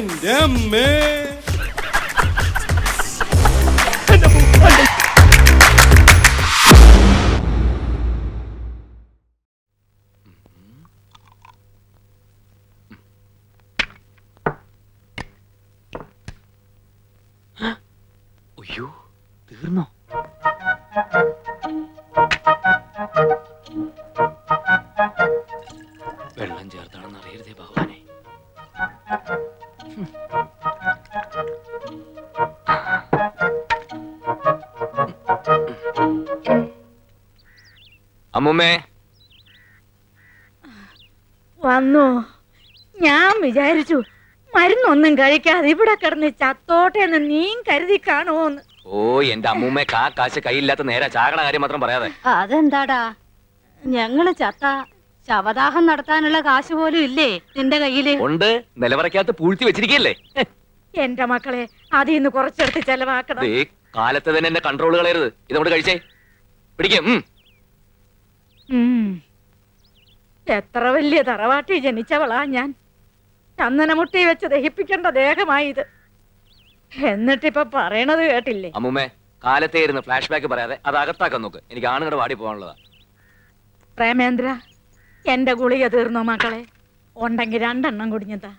എന്റെ അമ്മേ അയ്യോ തീർന്നോ? അമ്മുമ്മേ. വന്നു. ഞാൻ വിചാരിച്ചു മരുന്നൊന്നും കഴിക്കാതെ ഇവിടെ കിടന്ന് ചത്തോട്ടെ എന്ന് നീ കരുതി കാണുമോന്ന് ഓ എന്റെ അമ്മൂമ്മേ കാ കാശ് കൈയില്ലാത്ത നേരെ ചാകണ കാര്യം മാത്രം പറയാതെ. അതെന്താടാ? ഞങ്ങൾ ചത്ത ശവദാഹം നടത്താനുള്ള കാശ് പോലും ഇല്ലേ നിന്റെ കയ്യിൽ? ഉണ്ട്. നിലവറയ്ക്കകത്ത് പൂഴ്ത്തി വെച്ചിരിക്കല്ലേ എന്റെ മക്കളെ അതിൽ നിന്ന് കുറച്ചെടുത്ത് ചെലവാക്കണം. ദേ കാലത്ത് തന്നെ എന്റെ കൺട്രോൾ കളയരുത്. ഇതോട് കഴിച്ചേ. പിടിക്കും. എത്ര വലിയ തറവാട്ടി ജനിച്ചവളാ ഞാൻ. ചന്ദനമുട്ടി വെച്ച് ദഹിപ്പിക്കേണ്ട ദേഹമായി ഇത് എന്നിട്ടിപ്പൊ പറയണത് കേട്ടില്ലേ? അമ്മൂമ്മേ കാലത്തെ ഇരുന്ന് ഫ്ലാഷ് ബാക്ക് പറയാതെ അത് അകത്താക്കാൻ നോക്ക്. എനിക്ക് ആണുങ്ങളുടെ വാടി പോകാനുള്ളതാ. പ്രേമേന്ദ്ര എന്റെ ഗുളിക തീർന്നോ മക്കളെ? ഉണ്ടെങ്കിൽ രണ്ടെണ്ണം കുടിഞ്ഞതാ.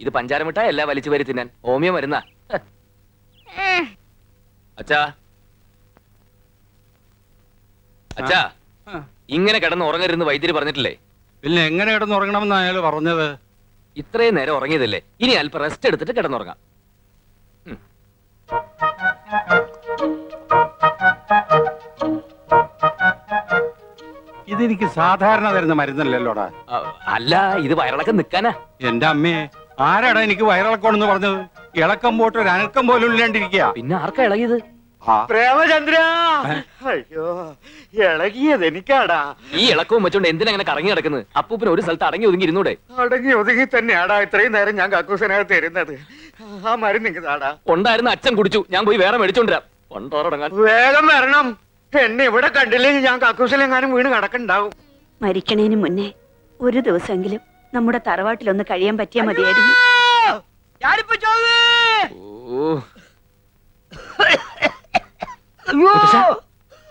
ഇത് പഞ്ചാര മിഠായി അല്ല വലിച്ചു വരി തിന്നാൻ. ഹോമിയോ മരുന്നാ? അച്ഛാ. അച്ഛാ. ഇങ്ങനെ കിടന്ന് ഉറങ്ങരുന്ന് വൈദ്യര് പറഞ്ഞിട്ടില്ലേ? പിന്നെ എങ്ങനെ കിടന്ന് അയാൾ പറഞ്ഞത്? ഇത്രയും നേരം ഉറങ്ങിയതല്ലേ? ഇനി അല്പം റെസ്റ്റ് എടുത്തിട്ട് കിടന്നുറങ്ങാം. ഇതെനിക്ക് സാധാരണ തരുന്ന മരുന്നല്ലല്ലോടാ. അല്ല ഇത് വയറിളക്കം നിക്കാനാ എന്റെ അമ്മേ ആരാടാ എനിക്ക് വയറിളക്കണമെന്ന് പറഞ്ഞത്? ഇളക്കം പോട്ട് ഒരു അനക്കം പോലും ഇല്ലാണ്ടിരിക്കുക പിന്നെ ആർക്കാ ഇളകിയത്? പ്രേമചന്ദ്ര! അയ്യോ ഇളകിയത് എനിക്കാടാ. ഈ ഇളക്കവും വെച്ചോണ്ട് എന്തിനാ അങ്ങനെ കറങ്ങി നടക്കുന്നത്? അപ്പൂപ്പിന് ഒരു സ്ഥലത്ത് അടങ്ങി ഒതുങ്ങി ഇരുന്നൂടെ? അടങ്ങി ഒതുങ്ങി തന്നെയാടാ ഇത്രയും നേരം ഞാൻ കക്കൂസനകത്ത് തരുന്നത് ആ മരുന്ന് ഇങ്ങതാടാ. ഉണ്ടായിരുന്ന അച്ഛൻ കുടിച്ചു. ഞാൻ പോയി വേറെ മേടിച്ചോണ്ടിരാം കൊണ്ടോറടങ്ങാൻ വേഗം വരണം. എന്നെ ഇവിടെ കണ്ടില്ലെങ്കിൽ ഞാൻ കക്കൂസിലെങ്ങാനും വീണ് കിടക്കണ്ടാവും. മരിക്കണേന് മുന്നേ ഒരു ദിവസമെങ്കിലും നമ്മുടെ തറവാട്ടിലൊന്ന് കഴിയാൻ പറ്റിയാ മതിയായിരുന്നു. മുത്തശ്ശാ,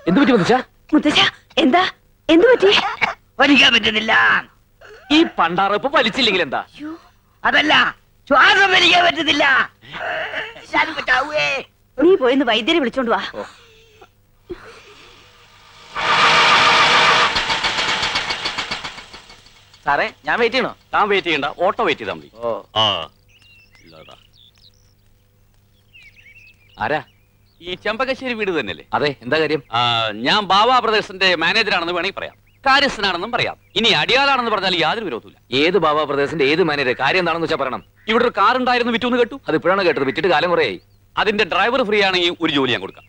എന്ത് പറ്റി മുത്തശ്ശാ? മുത്തശ്ശ എന്താ? എന്തു പറ്റി? വലിക്കാൻ പറ്റുന്നില്ല. ഈ പണ്ടാറപ്പ് വലിച്ചില്ലെങ്കിൽ എന്താ? അതല്ല ശ്വാസം വലിക്കാൻ പറ്റുന്നില്ല. ശ്വാസം പറ്റാവേ നീ പോയിന്ന് വൈദ്യരെ വിളിച്ചോണ്ട് വാ. സാറേ ഞാൻ വെയിറ്റ് ചെയ്യണോ? താൻ വെയിറ്റ് ചെയ്യണ്ട ഓട്ടോ വെയിറ്റ് ചെയ്താൽ മതി. ഓ. ആ. ആരാ? ഈ ചെമ്പകശ്ശേരി വീട് തന്നെയല്ലേ? അതെ എന്താ കാര്യം? ഞാൻ ബാബാ ബ്രദേഴ്സിന്റെ മാനേജറാണെന്ന് വേണമെങ്കിൽ പറയാം. കാര്യസ്ഥനാണെന്നും പറയാം. ഇനി അടിയാളാണെന്ന് പറഞ്ഞാൽ യാതൊരു വിരോധമില്ല ഏത് ബാബാ പ്രദേശത്തിന്റെ ഏത് മാനേജർ കാര്യം എന്താണെന്ന് വെച്ചാൽ പറയണം. ഇവിടെ ഒരു കാർ ഉണ്ടായിരുന്നു വിറ്റൂന്ന് കേട്ടു. അത് ഇപ്പോഴാണ് കേട്ടത്? വിറ്റിട്ട് കാലം കുറയായി. അതിന്റെ ഡ്രൈവർ ഫ്രീ ആണെങ്കിൽ ഒരു ജോലി ഞാൻ കൊടുക്കാം.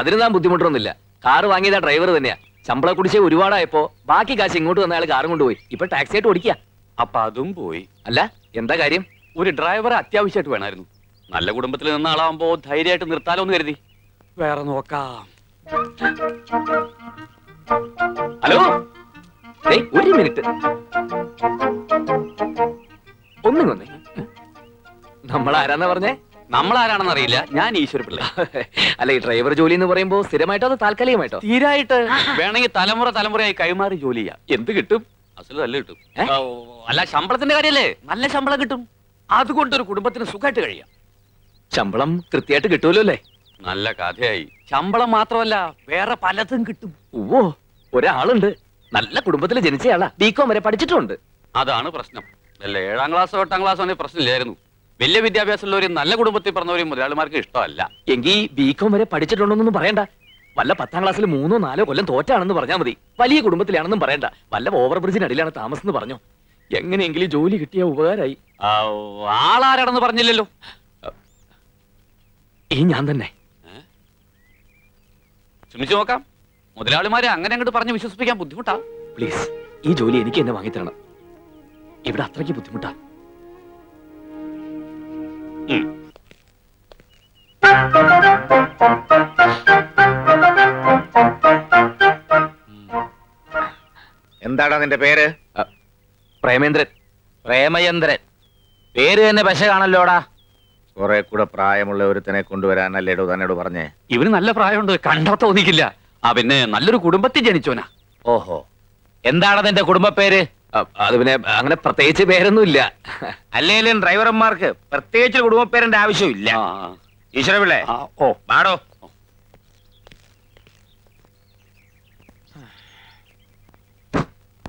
അതിന് താൻ ബുദ്ധിമുട്ടൊന്നുമില്ല. കാർ വാങ്ങിയതാ ഡ്രൈവർ തന്നെയാ. ശമ്പള കുടിശ്ശേ ഒരുപാടായപ്പോ ബാക്കി കാശ് ഇങ്ങോട്ട് വന്ന അയാൾ കാറും കൊണ്ടുപോയി. ഇപ്പൊ ടാക്സി ആയിട്ട് ഓടിക്കുക അപ്പൊ അതും പോയി. അല്ല എന്താ കാര്യം? ഒരു ഡ്രൈവറെ അത്യാവശ്യമായിട്ട് വേണമായിരുന്നു. നല്ല കുടുംബത്തിൽ നിന്ന ആളാവുമ്പോ ധൈര്യമായിട്ട് നിർത്താലോ എന്ന് കരുതി. വേറെ നോക്കാം. ഹലോ? ഒരു മിനിറ്റ്. ഒന്നും ഒന്നേ നമ്മൾ ആരാന്നാ പറഞ്ഞേ? നമ്മൾ ആരാണെന്ന് അറിയില്ല. ഞാൻ ഈശ്വര പിള്ള അല്ല ഈ ഡ്രൈവർ ജോലി എന്ന് പറയുമ്പോ സ്ഥിരമായിട്ടോ അതോ താൽക്കാലികമായിട്ടോ? തീരായിട്ട്. വേണമെങ്കിൽ തലമുറ തലമുറയായി കൈമാറി ജോലി ചെയ്യാം. എന്ത് കിട്ടും? അസൽ നല്ല കിട്ടും. അല്ല ശമ്പളത്തിന്റെ കാര്യല്ലേ? നല്ല ശമ്പളം കിട്ടും. അതുകൊണ്ട് ഒരു കുടുംബത്തിന് സുഖമായിട്ട് കഴിയാം. ശമ്പളം കൃത്യമായിട്ട് കിട്ടുമല്ലോ അല്ലേ? നല്ല കഥയായി. ശമ്പളം മാത്രമല്ല വേറെ പലതും കിട്ടും. ഓ ഒരാളുണ്ട്. നല്ല കുടുംബത്തിൽ ജനിച്ചയാളാ. ബികോം വരെ പഠിച്ചിട്ടുണ്ട് അതാണ് പ്രശ്നം. അല്ല ഏഴാം ക്ലാസ്സോ എട്ടാം ക്ലാസ്സോ ആണെങ്കിൽ പ്രശ്നമില്ലായിരുന്നു. വലിയ വിദ്യാഭ്യാസമുള്ളവരും നല്ല കുടുംബത്തിൽ പറഞ്ഞവരും മുതലാളിമാർക്ക് ഇഷ്ടമല്ല. എങ്കിൽ ബികോം വരെ പഠിച്ചിട്ടുണ്ടോന്നൊന്നും പറയണ്ട. വല്ല പത്താം ക്ലാസ്സിൽ മൂന്നോ നാലോ കൊല്ലം തോറ്റാണെന്ന് പറഞ്ഞാൽ മതി. വലിയ കുടുംബത്തിലാണെന്നും പറയണ്ട. വല്ല ഓവർ ബ്രിഡ്ജിനടിയിലാണ് താമസം എന്ന് പറഞ്ഞോ. എങ്ങനെയെങ്കിലും ജോലി കിട്ടിയ ഉപകാരമായി ആളാരാണെന്ന് പറഞ്ഞില്ലല്ലോ. ഈ ഞാൻ തന്നെ. ശ്രമിച്ചു നോക്കാം. മുതലാളിമാരെ അങ്ങനെ അങ്ങോട്ട് പറഞ്ഞ് വിശ്വസിപ്പിക്കാൻ ബുദ്ധിമുട്ടാ. പ്ലീസ് ഈ ജോലി എനിക്ക് എന്നെ വാങ്ങിത്തരണം ഇവിടെ അത്രയ്ക്ക് ബുദ്ധിമുട്ടാ. എന്താടാ നിന്റെ പേര്? പ്രേമേന്ദ്രൻ. പ്രേമചന്ദ്രൻ. പേര് തന്നെ പശ കാണല്ലോടാ കുറെ കൂടെ പ്രായമുള്ള ഒരുത്തനെ കൊണ്ടുവരാനല്ലേടോ തന്നോട് പറഞ്ഞേ? ഇവന് നല്ല പ്രായമുണ്ട് കണ്ടാ തോന്നിക്കില്ല ആ പിന്നെ നല്ലൊരു കുടുംബത്തിൽ ജനിച്ചോനാ ഓഹോ. എന്താണ് നിന്റെ കുടുംബ പേര് അത് പിന്നെ അങ്ങനെ പ്രത്യേകിച്ച് പേരൊന്നുമില്ല. അല്ലേലും ഡ്രൈവർമാർക്ക് പ്രത്യേകിച്ച് കുടുംബ പേരിന്റെ ആവശ്യമില്ല. ആ, ഈശ്വര പിള്ളേ ആ, ഓ. പാടോ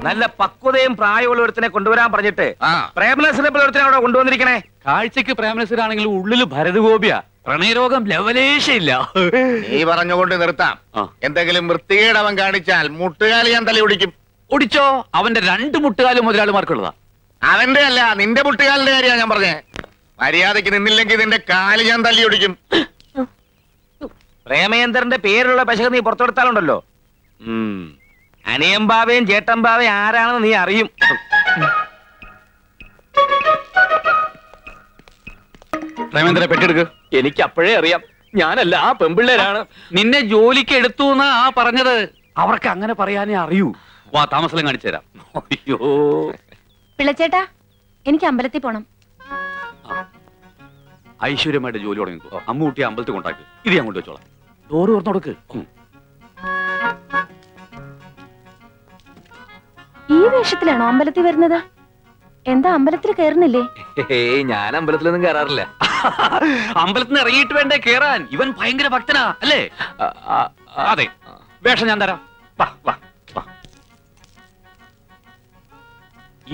നല്ല പക്വതയും പ്രായമുള്ള ഒരുത്തിനെ കൊണ്ടുവരാൻ പറഞ്ഞിട്ട് പ്രേമനസിനെ പോലെ ഒരുത്തനെ അവിടെ കൊണ്ടുവന്നിരിക്കണേ. കാഴ്ചക്ക് പ്രേമനസിനാണെങ്കിൽ ഉള്ളിൽ ഭരതഗോപിയ. പ്രണയരോഗം ലവലേശയില്ല നീ പറഞ്ഞുകൊണ്ട് നിർത്താം. എന്തെങ്കിലും വൃത്തികേട് അവൻ കാണിച്ചാൽ മുട്ടുകാലി ഞാൻ തലി ഒടിക്കും ഒടിച്ചോ അവന്റെ രണ്ട് മുട്ടുകാലും മുതലാളിമാർക്കുള്ളതാ. അവന്റെ അല്ല നിന്റെ മുട്ടുകാലിന്റെ കാര്യമാണ് ഞാൻ പറഞ്ഞേ. മര്യാദയ്ക്ക് നിന്നില്ലെങ്കിൽ നിന്റെ കാൽ ഞാൻ തല്ലി ഒടിക്കും പ്രേമേന്ദ്രന്റെ പേരുള്ള പശക നീ പുറത്തെടുത്താലുണ്ടല്ലോ. ഉം. അനിയമ്പാവയും ചേട്ടമ്പാവയും ആരാണെന്ന് നീ അറിയും. പ്രേമേന്ദ്ര പെട്ടെടുക്ക്. എനിക്ക് അപ്പോഴേ അറിയാം. ഞാനല്ല ആ പെമ്പിള്ളേരാണ്. നിന്നെ ജോലിക്ക് എടുത്തു എന്നാ ആ പറഞ്ഞത്. അവർക്ക് അങ്ങനെ പറയാനേ അറിയൂ. വാ താമസം കാണിച്ചു തരാം. അയ്യോ. പിള്ളച്ചേട്ടാ എനിക്ക് അമ്പലത്തിൽ പോണം. ഐശ്വര്യമായിട്ട് ജോലി തുടങ്ങിക്കോ. അമ്മൂട്ടി അമ്പലത്തിൽ കൊണ്ടാക്കി. ഇത് ഞാൻ കൊണ്ടുവച്ചോളാം ഡോറ് തുറന്നു കൊടുക്ക് ഈ വേഷത്തിലാണോ അമ്പലത്തിൽ വരുന്നത്? എന്താ അമ്പലത്തിൽ കയറുന്നില്ലേ? ഏയ് ഞാൻ അമ്പലത്തിലൊന്നും കയറാറില്ല. അമ്പലത്തിൽ നിന്ന് ഇറങ്ങിയിട്ട് വേണ്ടേ കേറാൻ ഇവൻ ഭയങ്കര ഭക്തനാ അല്ലേ? അതെ. വേഷം ഞാൻ തരാം. വാ വാ വാ.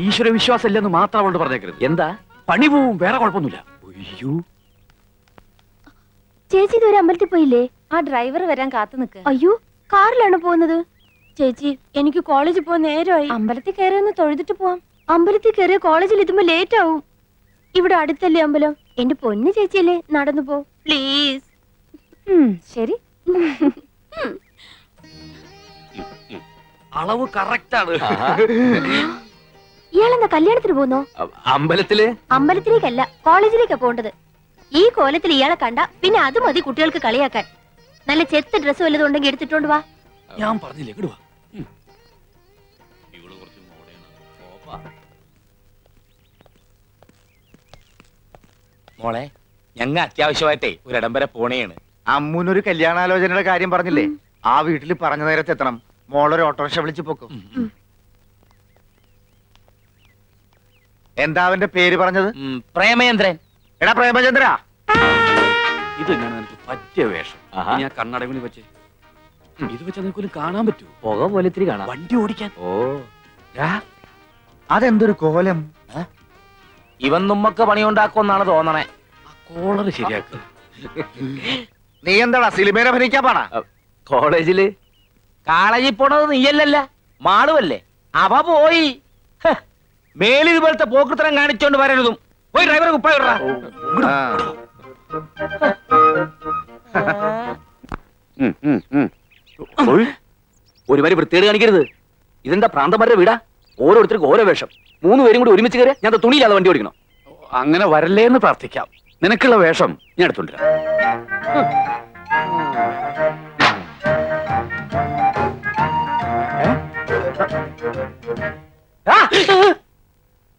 ഈശ്വര വിശ്വാസം ഇല്ലെന്ന് മാത്രം അവളോട് പറഞ്ഞേക്കരുത്. എന്താ? പണി പോവും വേറെ കുഴപ്പമൊന്നുമില്ല. അയ്യോ. ചേച്ചി ഇതുവരെ അമ്പലത്തിൽ പോയില്ലേ? ആ ഡ്രൈവർ വരാൻ കാത്തു നിൽക്കുക അയ്യോ കാറിലാണ് പോകുന്നത്? ചേച്ചി എനിക്ക് കോളേജിൽ പോകാൻ നേരമായി. അമ്പലത്തിൽ കയറി ഒന്ന് തൊഴുതിട്ട് പോവാം. അമ്പലത്തിൽ കയറിയ കോളേജിൽ എത്തുമ്പോ ലേറ്റ് ആവും. ഇവിടെ അടുത്തല്ലേ അമ്പലം? എന്റെ പൊന്നു ചേച്ചിയല്ലേ നടന്നു പോ. പ്ലീസ് ശരി. അളവ് കറക്റ്റ് ആണ്. ഇയാളെന്താ കല്യാണത്തിന് പോകുന്നോ അമ്പലത്തിലെ അമ്പലത്തിൽ? അമ്പലത്തിലേക്കല്ല കോളേജിലേക്കാ പോകേണ്ടത്. ഈ കോലത്തിൽ ഇയാളെ കണ്ട പിന്നെ അത് മതി കുട്ടികൾക്ക് കളിയാക്കാൻ. നല്ല ചെത്ത് ഡ്രസ്സ് വല്ലതും ഉണ്ടെങ്കിൽ എടുത്തിട്ടോണ്ട് വാ. ഞാൻ പറഞ്ഞില്ലേ കിടുവാ വാ. ഇവൾ കുറച്ച്. മോളെ ഞങ്ങ അത്യാവശ്യമായിട്ടേ ഒരിടം വരെ പോണേണ്. അമ്മൂനൊരു കല്യാണാലോചനയുടെ കാര്യം പറഞ്ഞില്ലേ? ആ വീട്ടിൽ പറഞ്ഞ നേരത്തെ എത്തണം മോളൊരു ഓട്ടോറിക്ഷ വിളിച്ചു പോക്കും. എന്താ അവന്റെ പേര് പറഞ്ഞത്? പ്രേമചന്ദ്രൻ. എടാ പ്രേമചന്ദ്ര. ഇത് ഞാൻ പറ്റിയ വേഷം. ഇനി കണ്ണടവിന് വെച്ച് ഇത് വെച്ച് നിനക്കൊരു കാണാൻ പറ്റുമോ പുക പോലെ ഇത്തിരി കാണാം. വണ്ടി ഓടിക്കാൻ. ഓ. അതെന്തൊരു കോലം? ഇവൻ നമ്മക്ക് പണിയുണ്ടാക്കുമെന്നാണ് തോന്നണേ. ആ കോളർ ശരിയാക്കുക നീ എന്താടാ സിനിമയിൽ അഭിനയിക്കാൻ പാടാ? കോളേജിൽ. കാളേജിൽ പോണത് നീയല്ലല്ല മാളുവല്ലേ. അവ പോയി. മേലി ഇതുപോലത്തെ പോക്കൃത്തരം കാണിച്ചോണ്ട് വരരുതും. പോയി ഡ്രൈവറെ കുപ്പായി വിടറാ. ആ. ഒരുമാതിരി വൃത്തിയേട് കാണിക്കരുത്. ഇതെന്താ പ്രാന്തന്മാരുടെ വീടാ? ഓരോരുത്തർക്കും ഓരോ വേഷം. മൂന്ന് പേരും കൂടി ഒരുമിച്ച് കയറി ഞാൻ തുണിയില്ലാതെ വണ്ടി ഓടിക്കണം? അങ്ങനെ വരല്ലേ എന്ന് പ്രാർത്ഥിക്കാം. നിനക്കുള്ള വേഷം ഞാൻ എടുത്തുണ്ട്!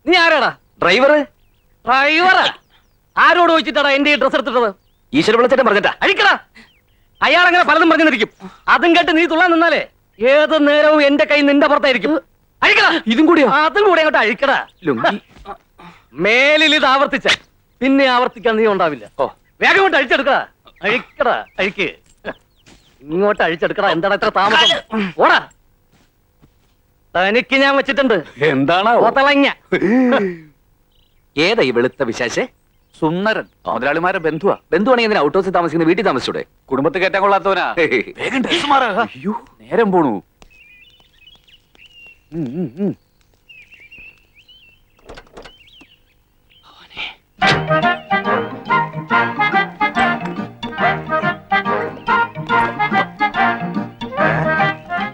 നീ ആരാടാ? ഡ്രൈവർ ഡ്രൈവറാ. ആരോട് ചോദിച്ചിട്ടാടാ എന്റെ ഈ ഡ്രസ് എടുത്തിട്ടത്? ഈശ്വര വിളിച്ചിട്ട് പറഞ്ഞിട്ടാ. അഴിക്കടാ. അയാൾ അങ്ങനെ പലതും പറഞ്ഞിരിക്കും അതും കേട്ട് നീ തുള്ളാൻ നിന്നാലേ ഏത് നേരവും എന്റെ കൈ നിന്റെ പുറത്തായിരിക്കും. അഴിക്കടാ. ഇതും കൂടി അതും കൂടി അങ്ങോട്ട് അഴിക്കടാ. ലുങ്കി. മേലിൽ ഇത് ആവർത്തിച്ച. പിന്നെ ആവർത്തിക്കാൻ നീ ഉണ്ടാവില്ല. ഓ. വേഗം കൊണ്ട് അഴിച്ചെടുക്കടാ. അഴിക്കടാ. അഴിക്ക്. ഇങ്ങോട്ട് അഴിച്ചെടുക്കടാ. എന്താണ് ഇത്ര താമസം? ഓടാ. തനിക്ക് ഞാൻ വെച്ചിട്ടുണ്ട്. എന്താണ് ഏതാ ഈ വെളുത്ത വിശാശേ സുന്ദരൻ. മുതലാളിമാരെ ബന്ധുവാ. ബന്ധുവാണെങ്കിൽ എന്തിനാ? ഔട്ട് ഹൗസിൽ താമസിക്കുന്ന വീട്ടിൽ താമസിച്ചൂടെ? കുടുംബത്തെ കയറ്റാൻ കൊള്ളാത്തവനാ. വേഗം ഡ്രസ് മാറാ. അയ്യോ. നേരം പോണു.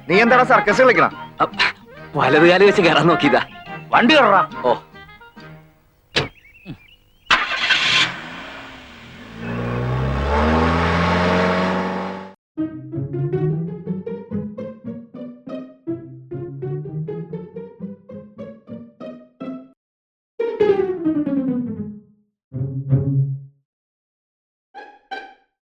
നീ എന്താണ് സർക്കസ് കളിക്കണം? വലതുകാലി വെച്ച് കയറാൻ നോക്കിയതാ. വണ്ടി കയറാ ഓ.